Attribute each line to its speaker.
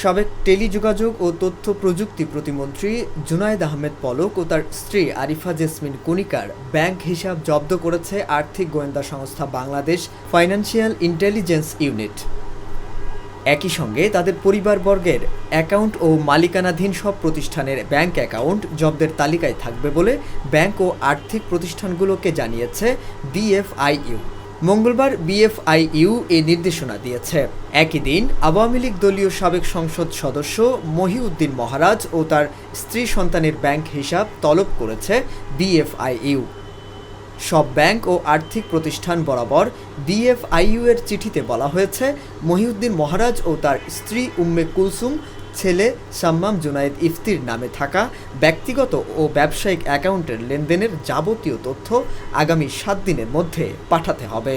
Speaker 1: সাবেক টেলিযোগাযোগ ও তথ্য প্রযুক্তি প্রতিমন্ত্রী জুনায়দ আহমেদ পলক ও তার স্ত্রী আরিফা জেসমিন কণিকার ব্যাংক হিসাব জব্দ করেছে আর্থিক গোয়েন্দা সংস্থা বাংলাদেশ ফাইন্যান্সিয়াল ইন্টেলিজেন্স ইউনিট। একই সঙ্গে তাদের পরিবারবর্গের অ্যাকাউন্ট ও মালিকানাধীন সব প্রতিষ্ঠানের ব্যাংক অ্যাকাউন্ট জব্দের তালিকায় থাকবে বলে ব্যাংক ও আর্থিক প্রতিষ্ঠানগুলোকে জানিয়েছে বিএফআইইউ মঙ্গলবার বিএফআইইউ এ নির্দেশনা দিয়েছে। একই দিন আওয়ামী লীগ দলীয় সাবেক সংসদ সদস্য মহিউদ্দিন মহারাজ ও তার স্ত্রী সন্তানের ব্যাংক হিসাব তলব করেছে বিএফআইইউ। সব ব্যাংক ও আর্থিক প্রতিষ্ঠান বরাবর বিএফআইইউ এর চিঠিতে বলা হয়েছে, মহিউদ্দিন মহারাজ ও তার স্ত্রী উম্মে কুলসুম ছেলে সাম্মাম জুনায়েদ ইফতির নামে থাকা ব্যক্তিগত ও ব্যবসায়িক অ্যাকাউন্টের লেনদেনের যাবতীয় তথ্য আগামী সাত দিনের মধ্যে পাঠাতে হবে।